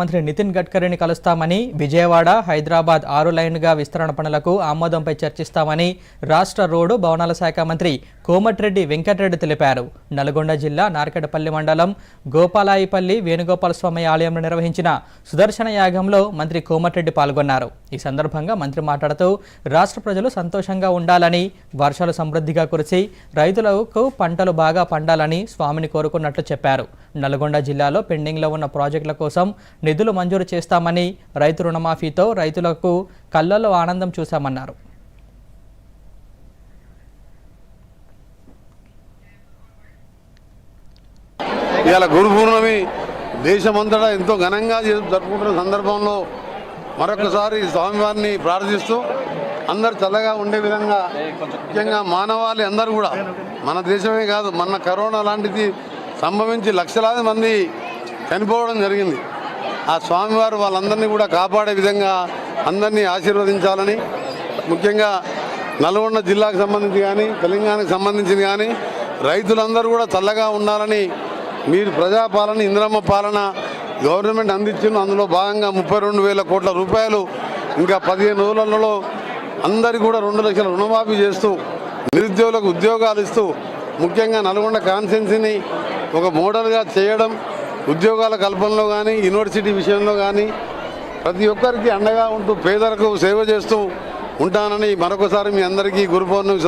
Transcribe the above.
మంత్రి నితిన్ గడ్కరీని కలుస్తామని విజయవాడ హైదరాబాద్ ఆరు లైన్గా విస్తరణ పనులకు ఆమోదంపై చర్చిస్తామని రాష్ట్ర రోడ్డు భవనాల శాఖ మంత్రి కోమటిరెడ్డి వెంకటరెడ్డి తెలిపారు. నల్గొండ జిల్లా నార్కెడపల్లి మండలం గోపాలాయిపల్లి వేణుగోపాల స్వామి ఆలయంలో నిర్వహించిన సుదర్శన యాగంలో మంత్రి కోమటిరెడ్డి పాల్గొన్నారు. ఈ సందర్భంగా మంత్రి మాట్లాడుతూ రాష్ట్ర ప్రజలు సంతోషంగా ఉండాలని వర్షాలు సమృద్ధిగా కురిసి రైతులకు పంటలు బాగా పండాలని స్వామిని కోరుకున్నట్లు చెప్పారు. నల్గొండ జిల్లాలో పెండింగ్లో ఉన్న ప్రాజెక్టుల కోసం నిధులు మంజూరు చేస్తామని రైతు రుణమాఫీతో రైతులకు కళ్ళల్లో ఆనందం చూశామన్నారు. ఇవాళ గురు పూర్ణమి దేశమంతటా ఎంతో ఘనంగా జరుపుకుంటున్న సందర్భంలో మరొకసారి స్వామివారిని ప్రార్థిస్తూ అందరు చల్లగా ఉండే విధంగా ముఖ్యంగా మానవాళి అందరూ కూడా మన దేశమే కాదు మన కరోనా లాంటిది సంభవించి లక్షలాది మంది చనిపోవడం జరిగింది. ఆ స్వామివారు వాళ్ళందరినీ కూడా కాపాడే విధంగా అందరినీ ఆశీర్వదించాలని ముఖ్యంగా నల్గొండ జిల్లాకు సంబంధించి కానీ తెలంగాణకు సంబంధించి కానీ రైతులందరూ కూడా చల్లగా ఉండాలని మీరు ప్రజాపాలన ఇంద్రమ్మ పాలన గవర్నమెంట్ అందించింది. అందులో భాగంగా ముప్పై రెండు వేల కోట్ల రూపాయలు ఇంకా పదిహేను రోజులలో అందరికీ కూడా రెండు లక్షల రుణమాఫీ చేస్తూ నిరుద్యోగులకు ఉద్యోగాలు ఇస్తూ ముఖ్యంగా నల్గొండ కాన్సెన్సీని ఒక మోడల్గా చేయడం ఉద్యోగాల కల్పనలో కానీ యూనివర్సిటీ విషయంలో కానీ ప్రతి ఒక్కరికి అండగా ఉంటూ పేదలకు సేవ చేస్తూ ఉంటానని మరొకసారి మీ అందరికీ గురు పౌర్ణమి